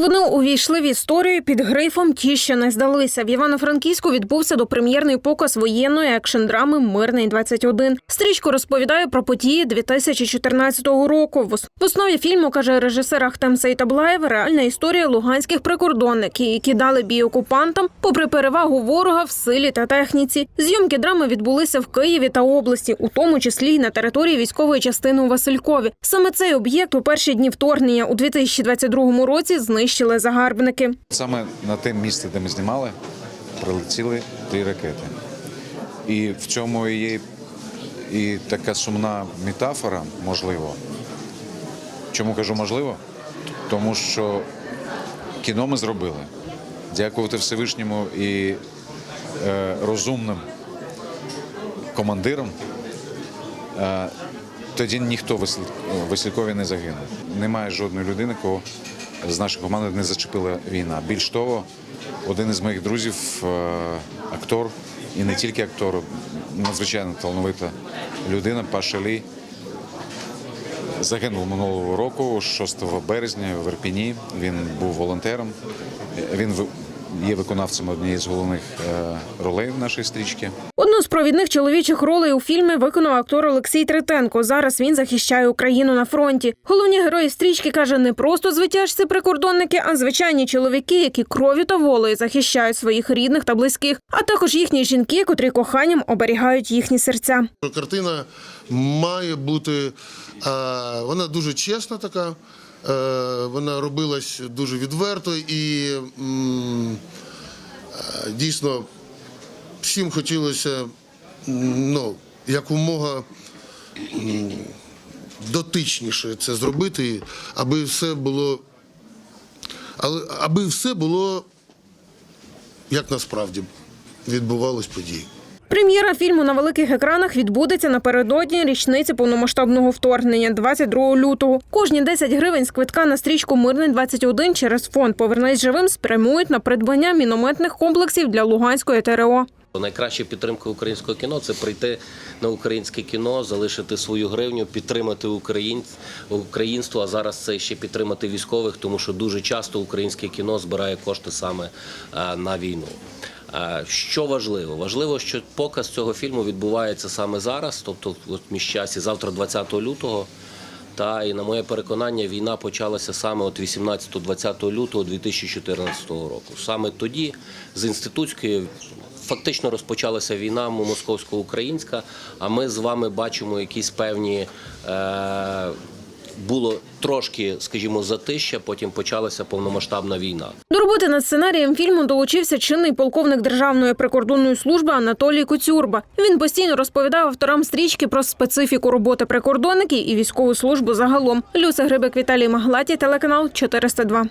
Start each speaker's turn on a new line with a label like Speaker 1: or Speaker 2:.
Speaker 1: Вони увійшли в історію під грифом Ті, що не здалися. В Івано-Франківську відбувся допрем'єрний показ воєнної екшн-драми Мирний 21 Стрічку розповідає про події 2014 року. В основі фільму каже режисер Ахтем Сейтаблаєв реальна історія луганських прикордонників, які дали бій окупантам, попри перевагу ворога в силі та техніці. Зйомки драми відбулися в Києві та області, у тому числі й на території військової частини у Василькові. Саме цей об'єкт у перші дні вторгнення у 2022 році знищили загарбники.
Speaker 2: Саме на те місце, де ми знімали, прилетіли три ракети. І в цьому є і така сумна метафора, можливо. Чому кажу можливо? Тому що кіно ми зробили. Дякувати Всевишньому і е, розумним командирам. Е, тоді ніхто в Василькові не загинув. Немає жодної людини, кого з нашої команди не зачепила війна. Більш того, один із моїх друзів, е, актор, і не тільки актор, надзвичайно талановита людина, Паша Лі, загинув минулого року, 6 березня в Ірпіні. Він був волонтером. Він є виконавцем однієї з головних е, ролей в нашій стрічці.
Speaker 1: З провідних чоловічих ролей у фільмі виконав актор Олексій Третенко. Зараз він захищає Україну на фронті. Головні герої стрічки каже, не просто звитяжці прикордонники, а звичайні чоловіки, які кров'ю та волею захищають своїх рідних та близьких, а також їхні жінки, котрі коханням оберігають їхні серця.
Speaker 3: Картина має бути, е, вона дуже чесна така, е, вона робилась дуже відверто і е, дійсно всім хотілося ну, якомога дотичніше це зробити, аби все було, але аби все було як насправді відбувалось події.
Speaker 1: Прем'єра фільму на великих екранах відбудеться напередодні річниці повномасштабного вторгнення 22 лютого. Кожні 10 гривень з квитка на стрічку Мирний 21 через фонд Повернись живим спрямують на придбання мінометних комплексів для Луганської ТРО.
Speaker 4: Найкраща підтримка українського кіно це прийти на українське кіно, залишити свою гривню, підтримати українство. А зараз це ще підтримати військових, тому що дуже часто українське кіно збирає кошти саме е, на війну. Е, Що важливо? Важливо, що показ цього фільму відбувається саме зараз, тобто от між часі, завтра, 20 лютого. Та і на моє переконання, війна почалася саме от 18-20 лютого 2014 року. Саме тоді з інститутської фактично розпочалася війна московсько-українська. А ми з вами бачимо якісь певні. Е- було трошки, скажімо, затища, потім почалася повномасштабна війна.
Speaker 1: До роботи над сценарієм фільму долучився чинний полковник Державної прикордонної служби Анатолій Коцюрба. Він постійно розповідав авторам стрічки про специфіку роботи прикордонників і військову службу загалом. Люся Грибик, Віталій Маглаті, телеканал 402.